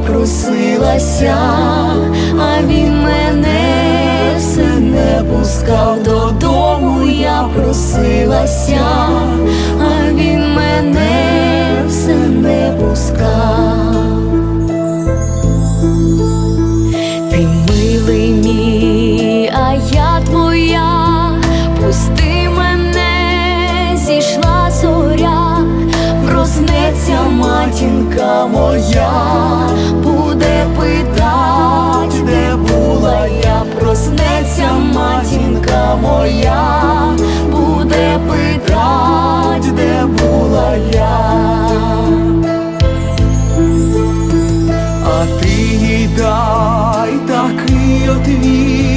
просилася, а він мене все не пускав. Додому, я просилася, а він мене все не пускав. Ти милий мій, а я твоя, пусти мене, зійшла зоря, проснеться матінка моя, а ти їй дай такий отвіт.